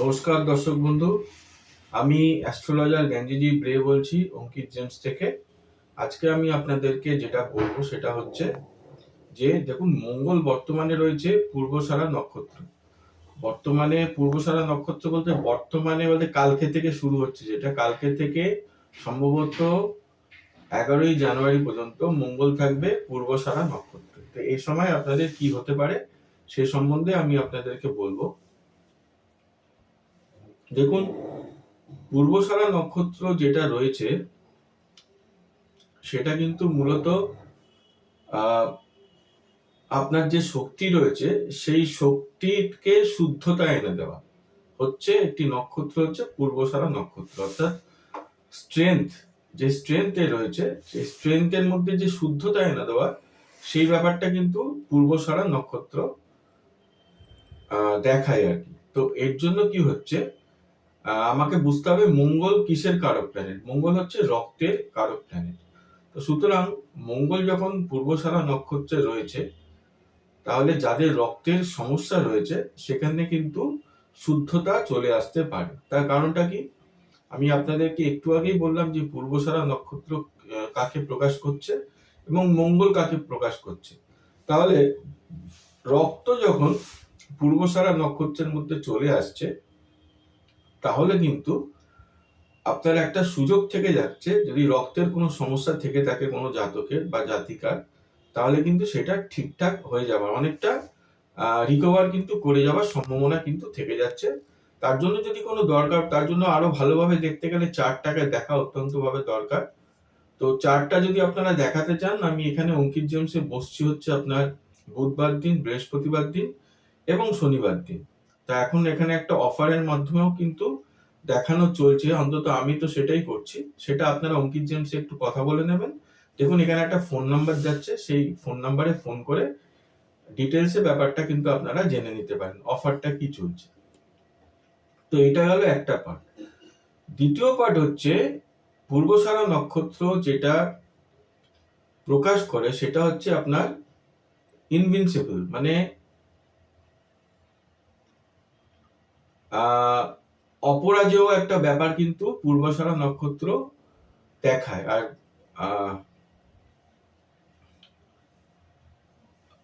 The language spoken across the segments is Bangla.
নমস্কার দর্শক বন্ধু, আমি অ্যাস্ট্রোলজার জ্ঞানজিজি ব্রে বলছি, অঙ্কিত জেমস থেকে। আজকে আমি আপনাদেরকে যেটা বলব সেটা হচ্ছে যে, দেখুন, মঙ্গল বর্তমানে রয়েছে পূর্বসারা নক্ষত্র। বর্তমানে পূর্বসারা নক্ষত্র বলতে বর্তমানে বলতে কালকে থেকে শুরু হচ্ছে যেটা। কালকে থেকে সম্ভবত এগারোই জানুয়ারি পর্যন্ত মঙ্গল থাকবে পূর্বসারা নক্ষত্র। তো এই সময় আপনাদের কি হতে পারে সে সম্বন্ধে আমি আপনাদেরকে বলব। দেখুন পূর্বসারা নক্ষত্র যেটা রয়েছে, সেটা কিন্তু মূলত আপনার যে শক্তি রয়েছে, সেই শক্তিকে শুদ্ধতা এনে দেওয়া। হচ্ছে একটি নক্ষত্র হচ্ছে পূর্বসারা নক্ষত্র। অর্থাৎ স্ট্রেংথ যে স্ট্রেংথ রয়েছে, সেই স্ট্রেংথের মধ্যে যে শুদ্ধতা এনে দেওয়া, সেই ব্যাপারটা কিন্তু পূর্বসারা নক্ষত্র দেখায় আর কি। তো এর জন্য কি হচ্ছে আমাকে বুঝতে হবে মঙ্গল কিসের কারক প্ল্যানেট মঙ্গল হচ্ছে রক্তের কারক প্ল্যানেট তো সুতরাং মঙ্গল যখন পূর্বসারা নক্ষত্রে রয়েছে, তাহলে যাদের রক্তের সমস্যা রয়েছে, সেখানে কিন্তু শুদ্ধতা চলে আসতে পারে। তার কারণটা কি? আমি আপনাদেরকে একটু আগেই বললাম যে পূর্বসারা নক্ষত্র কাকে প্রকাশ করছে এবং মঙ্গল কাকে প্রকাশ করছে। তাহলে রক্ত যখন পূর্বসারা নক্ষত্রের মধ্যে চলে আসছে তাহলে কিন্তু আপনার একটা সুযোগ থেকে যাচ্ছে, যদি রক্তের কোনো সমস্যা থেকে থাকে কোনো জাতকের বা জাতিকার, তাহলে কিন্তু সেটা ঠিকঠাক হয়ে যাবে। অনেকটা রিকভার কিন্তু করে যাওয়ার সম্ভাবনা কিন্তু থেকে যাচ্ছে। তার জন্য যদি কোনো দরকার, তার জন্য আরও ভালোভাবে দেখতে গেলে চারটাকে দেখা অত্যন্তভাবে দরকার। তো চার্টটা যদি আপনারা দেখাতে চান, আমি এখানে অঙ্কিত জেমসে বসছি হচ্ছে আপনার বুধবার দিন, বৃহস্পতিবার দিন এবং শনিবার দিন। তা এখন এখানে একটা অফারের মাধ্যমেও কিন্তু দেখানো চলছে। অন্তত আমি তো সেটাই করছি। সেটা আপনারা অঙ্কিত জেমসে একটু কথা বলে নেবেন। দেখুন, এখানে একটা ফোন নাম্বার যাচ্ছে। সেই ফোন নাম্বারে ফোন করে ডিটেলসে ব্যাপারটা কিন্তু আপনারা জেনে নিতে পারেন। অফারটা কি চলছে? তো এটা হলো একটা পার্ট দ্বিতীয় পার্ট হচ্ছে পূর্বসারা নক্ষত্র যেটা প্রকাশ করে সেটা হচ্ছে আপনার ইনভিনসিবল মানে অপরাজেয় একটা ব্যাপার কিন্তু পূর্বসারা নক্ষত্র দেখায়। আর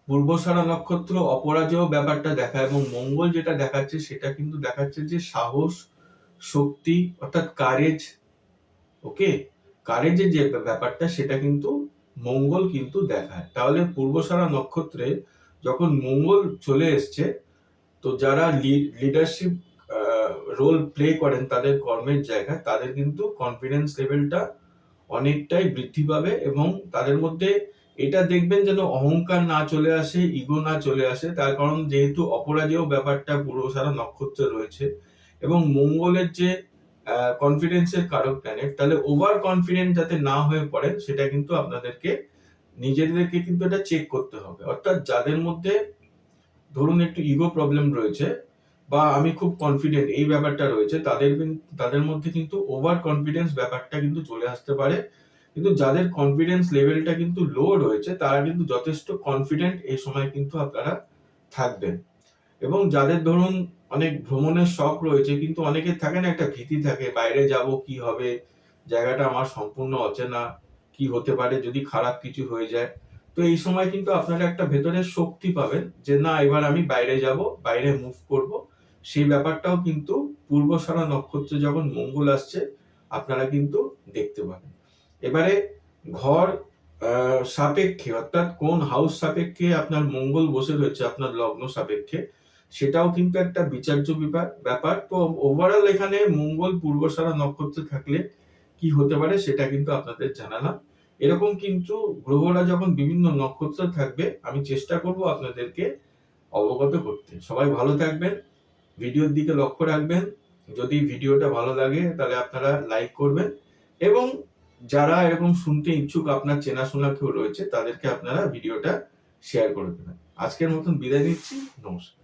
পূর্বসারা নক্ষত্র অপরাজেয় ব্যাপারটা দেখায় এবং মঙ্গল যেটা দেখাচ্ছে সেটা কিন্তু দেখাচ্ছে যে সাহস, শক্তি অর্থাৎ কারেজ ওকে কারেজের যে ব্যাপারটা সেটা কিন্তু মঙ্গল কিন্তু দেখায়। তাহলে পূর্বসারা নক্ষত্রে যখন মঙ্গল চলে এসছে, তো যারা লিডারশিপ রোল প্লে করেন তাদের কর্মের জায়গায়, তাদের কিন্তু কনফিডেন্স লেভেলটা অনেকটাই বৃদ্ধি পাবে এবং তাদের মধ্যে এটা দেখবেন যেন অহংকার না চলে আসে ইগো না চলে আসে। তার কারণ যেহেতু অপরাজেয় ব্যাপারটা পুরো সারা নক্ষত্রে রয়েছে এবং মঙ্গলের যে কনফিডেন্সের কারক প্ল্যানেট তাহলে ওভার কনফিডেন্ট যাতে না হয়ে পড়ে, সেটা কিন্তু আপনাদেরকে, নিজেদেরকে কিন্তু এটা চেক করতে হবে। অর্থাৎ যাদের মধ্যে ধরুন একটু ইগো প্রবলেম রয়েছে বা আমি খুব কনফিডেন্ট এই ব্যাপারটা রয়েছে, তাদের তাদের মধ্যে কিন্তু ওভার কনফিডেন্স ব্যাপারটা কিন্তু চলে আসতে পারে। কিন্তু যাদের কনফিডেন্স লেভেলটা কিন্তু লো রয়েছে, তারা কিন্তু যথেষ্ট কনফিডেন্ট এই সময় কিন্তু আপনারা থাকবেন। এবং যাদের ধরুন অনেক ভ্রমণের শখ রয়েছে, কিন্তু অনেকের থাকে না, একটা ভীতি থাকে, বাইরে যাব কি হবে, জায়গাটা আমার সম্পূর্ণ অচেনা, কি হতে পারে যদি খারাপ কিছু হয়ে যায়। তো এই সময় কিন্তু আপনারা একটা ভেতরের শক্তি পাবেন যে, না, এবার আমি বাইরে যাব, বাইরে মুভ করব। সেই ব্যাপারটাও কিন্তু পূর্বসারা নক্ষত্রে যখন মঙ্গল আসছে, আপনারা কিন্তু দেখতে পাবেন। এবারে ঘর সাপেক্ষে, অর্থাৎ কোন হাউস সাপেক্ষে আপনার মঙ্গল বসে রয়েছে, আপনার লগ্ন সাপেক্ষে, সেটাও কিন্তু একটা বিচার্য ব্যাপার। তো ওভারঅল এখানে মঙ্গল পূর্বসারা নক্ষত্রে থাকলে কি হতে পারে, সেটা কিন্তু আপনাদের জানালাম। এরকম কিন্তু গ্রহরা যখন বিভিন্ন নক্ষত্র থাকবে, আমি চেষ্টা করব আপনাদেরকে অবগত করতে। সবাই ভালো থাকবেন ভিডিওর দিকে লক্ষ্য রাখবেন। যদি ভিডিওটা ভালো লাগে, তাহলে আপনারা লাইক করবেন। এবং যারা এরকম শুনতে ইচ্ছুক, আপনার চেনাশোনা কেউ রয়েছে, তাদেরকে আপনারা ভিডিওটা শেয়ার করে দেবেন। আজকের মতন বিদায় দিচ্ছি নমস্কার।